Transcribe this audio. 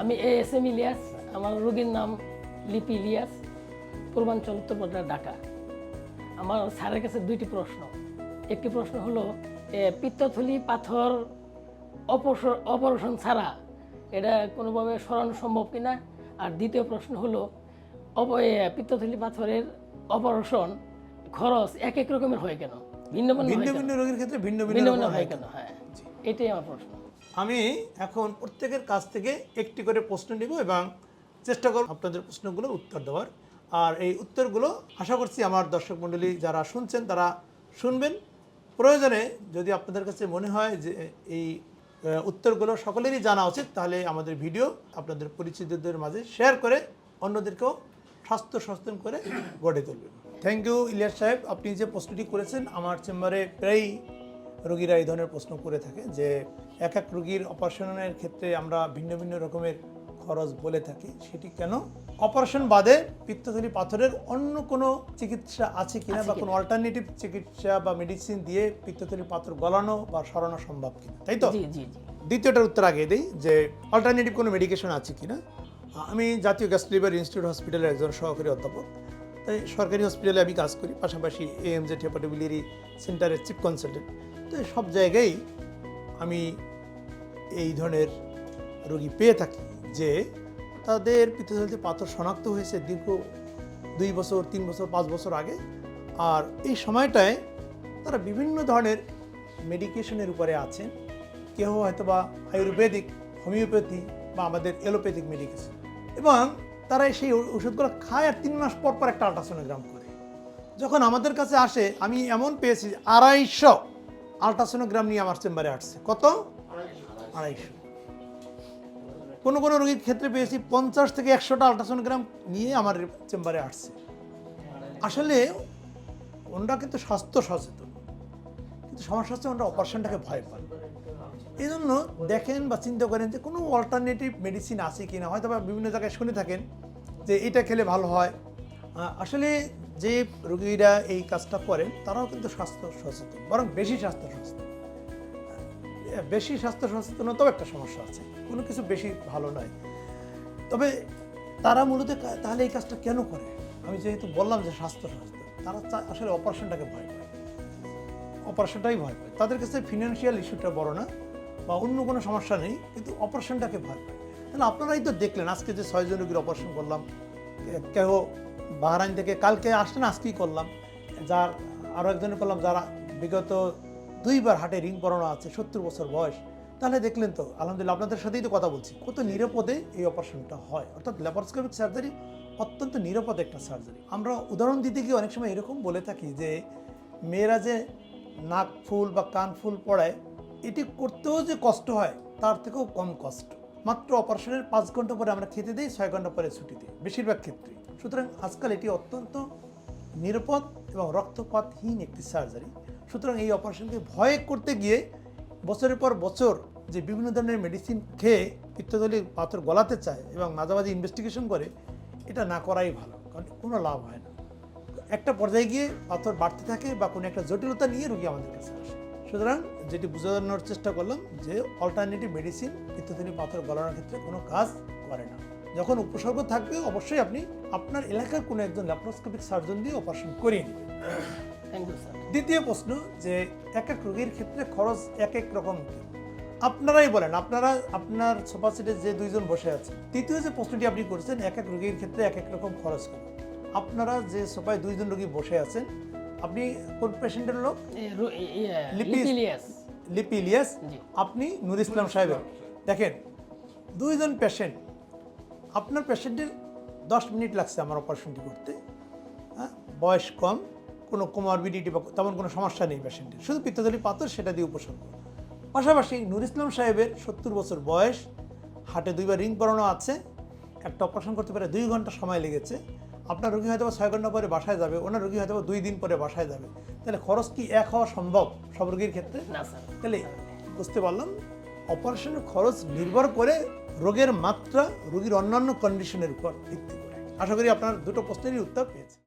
আমি A S M Ilias আমার রোগীর নাম লিপি ইলিয়াস পূর্বাঞ্চল উত্তরপ্রদেশ ঢাকা। আমার স্যারের কাছে দুইটি প্রশ্ন। একটি প্রশ্ন হলো এ, পিত্তথলি পাথর অপারেশন ছাড়া এটা কোনোভাবে সরানো সম্ভব কিনা? আর দ্বিতীয় প্রশ্ন হলো অপ পিত্তথলি পাথরের অপারেশন খরচ এক এক রকমের হয় কেন? ভিন্ন ভিন্ন ভিন্ন রোগীর ক্ষেত্রে ভিন্ন ভিন্ন হয় কেন? হ্যাঁ। এটাই আমার প্রশ্ন। আমি এখন প্রত্যেকের কাছ থেকে একটি করে প্রশ্ন নিব এবং চেষ্টা করব আপনাদের প্রশ্নগুলোর উত্তর দেওয়ার। আর এই উত্তরগুলো আশা করছি আমার দর্শক মণ্ডলী যারা শুনছেন তারা শুনবেন। প্রয়োজনে যদি আপনাদের কাছে মনে হয় যে এই উত্তরগুলো সকলেরই জানা উচিত, তাহলে আমাদের ভিডিও আপনাদের পরিচিতদের মাঝে শেয়ার করে অন্যদেরকেও স্বাস্থ্য সচেতন করে গড়ে তুলবেন। থ্যাংক ইউ ইলিয়াস সাহেব, আপনি যে প্রশ্নটি করেছেন, আমার চেম্বারে প্রায়ই রোগীরা এই ধরনের প্রশ্ন করে থাকে যে এক এক রোগীর অপারেশনের ক্ষেত্রে আমরা ভিন্ন ভিন্ন রকমের খরচ বলে থাকি। সেটি কেন? অপারেশন বাদে পিত্তথলি পাথরের অন্য কোনো চিকিৎসা আছে কিনা বা কোনো? অল্টারনেটিভ চিকিৎসা বা মেডিসিন দিয়ে পিত্তথলি পাথর গলানো বা সরানো সম্ভব কিনা? তাই তো? দ্বিতীয়টার উত্তর আগে দিই যে অল্টারনেটিভ কোনো মেডিকেশন আছে কিনা? আমি জাতীয় গ্যাস লিভার ইনস্টিটিউট হসপিটালের একজন সহকারী অধ্যাপক। তাই সরকারি হসপিটালে আমি কাজ করি পাশাপাশি এএমজেড হেপাটোবিলিয়ারি সেন্টারের চিফ কনসালটেন্ট তো সব জায়গায় আমি এই ধরনের রোগী পেয়ে থাকি যে তাদের পিত্তথলিতে পাথর শনাক্ত হয়েছে দীর্ঘ দুই বছর, তিন বছর, পাঁচ বছর আগে। আর এই সময়টায় তারা বিভিন্ন ধরনের মেডিকেশনের উপরে আছেন। কেউ হয়তো বা আয়ুর্বেদিক, হোমিওপ্যাথি বা আমাদের এলোপ্যাথিক মেডিকেশন এবং তারা সেই ওষুধগুলো খায় আর তিন মাস পর পর একটা আল্ট্রাসোনোগ্রাম করে। যখন আমাদের কাছে আসে, আমি এমন পেয়েছি, আড়াইশো আল্ট্রাসোনোগ্রাম নিয়ে আমার চেম্বারে আসছে। কত? আড়াইশো। কোনো কোনো রোগীর ক্ষেত্রে পেয়েছি পঞ্চাশ থেকে একশোটা আল্ট্রাসোনোগ্রাম নিয়ে আমার চেম্বারে আসছে। আসলে ওনারা কিন্তু স্বাস্থ্য সচেতন। কিন্তু সমস্যা হচ্ছে ওনারা অপারেশনটাকে ভয় পান। এই জন্য দেখেন বা চিন্তা করেন যে কোনো অল্টারনেটিভ মেডিসিন আছে কি না হয়তো বা বিভিন্ন জায়গায় শুনে থাকেন যে এটা খেলে ভালো হয়। আসলে যে রোগীরা এই কাজটা করেন, তারাও কিন্তু স্বাস্থ্য সচেতন, বরং বেশি স্বাস্থ্য সচেতন। বেশি স্বাস্থ্য সচেতনতাও একটা সমস্যা আছে, কোনো কিছু বেশি ভালো নয়। তবে তারা মূলত তাহলে এই কাজটা কেন করে? আমি যেহেতু বললাম যে স্বাস্থ্য সচেতন, তারা আসলে অপারেশনটাকে ভয় পায়। অপারেশনটাই ভয় পায়। তাদের কাছে ফিনান্সিয়াল ইস্যুটা বড় না, বা অন্য কোনো সমস্যা নেই, কিন্তু অপারেশনটাকে ভয় পায়। তাহলে আপনারাই তো দেখলেন, আজকে যে ছয়জন রোগীর অপারেশন করলাম কে- কেহ বাহারাইন থেকে কালকে আসলেন আজকেই করলাম। যার আরও একজনের করলাম যারা বিগত দুইবার হাটে রিং পরানো আছে, সত্তর বছর বয়স। তাহলে দেখলেন তো, আলহামদুলিল্লাহ আপনাদের সাথেই তো কথা বলছি, কত নিরাপদে এই অপারেশনটা হয়। অর্থাৎ ল্যাপারোস্কোপিক সার্জারি অত্যন্ত নিরাপদ একটা সার্জারি আমরা উদাহরণ দিতে গিয়ে অনেক সময় এরকম বলে থাকি যে, মেয়েরা যে নাক ফুল বা কান ফুল পড়ায়, এটি করতেও যে কষ্ট হয়, তার থেকেও কম কষ্ট। মাত্র অপারেশনের পাঁচ ঘণ্টা পরে আমরা খেতে দিই, ছয় ঘণ্টা পরে ছুটি দিই বেশিরভাগ ক্ষেত্রে সুতরাং আজকাল এটি অত্যন্ত নিরাপদ এবং রক্তপাতহীন একটি সার্জারি। সুতরাং এই অপারেশনকে ভয় করতে গিয়ে বছরের পর বছর যে বিভিন্ন ধরনের মেডিসিন খেয়ে পিত্তথলির পাথর গলাতে চায় এবং মাঝামাঝি ইনভেস্টিগেশন করে, এটা না করাই ভালো, কারণ কোনো লাভ হয় না। একটা পর্যায়ে গিয়ে পাথর বাড়তে থাকে বা কোনো একটা জটিলতা নিয়ে রোগী আমাদের কাছে আসে। সুতরাং যেটি বোঝানোর চেষ্টা করলাম যে অল্টারনেটিভ মেডিসিন পিত্তথলি পাথর গলানোর ক্ষেত্রে কোনো কাজ করে না। যখন উপসর্গ থাকবে অবশ্যই আপনি আপনার এলাকার কোনো একজন ল্যাপ্রোস্কোপিক সার্জন দিয়ে অপারেশন করিয়ে নেবেন। দ্বিতীয় প্রশ্ন যে এক এক রোগীর ক্ষেত্রে খরচ এক এক রকম আপনারাই বলেন আপনারা আপনার সোফা সিটে যে দুইজন বসে আছে তৃতীয় যে প্রশ্নটি আপনি করেছেন এক এক রোগীর ক্ষেত্রে এক এক রকম খরচ করে আপনারা যে সোফায় দুইজন রোগী বসে আছেন আপনি কোন পেশেন্টের লোক? এ, রো- লিপি- লিপি ইলিয়াস লিপি ইলিয়াস জি। আপনি নুর ইসলাম সাহেবের। দেখেন দুইজন পেশেন্ট আপনার পেশেন্টের দশ মিনিট লাগছে আমার অপারেশনটি করতে। হ্যাঁ বয়স কম কোনো কোমরবিডিটি বা তেমন কোনো সমস্যা নেই পেশেন্টের শুধু পিত্তথলি পাথর সেটা দিয়ে উপসর্গ পাশাপাশি নুর ইসলাম সাহেবের সত্তর বছর বয়স হাটে দুইবার রিং পরানো আছে একটা অপারেশন করতে পারে দুই ঘণ্টা সময় লেগেছে। আপনার রোগী হয়তো বা ছয় ঘণ্টা পরে বাসায় যাবে ওনার রোগী হয়তো দুই দিন পরে বাসায় যাবে। তাহলে খরচ কি এক হওয়া সম্ভব সব রোগীর ক্ষেত্রে? না স্যার। তাহলে বুঝতে পারলাম অপারেশনের খরচ নির্ভর করে রোগের মাত্রা রোগীর অন্যান্য কন্ডিশনের উপর ভিত্তি করে। আশা করি আপনার দুটো প্রশ্নেরই উত্তর পেয়েছে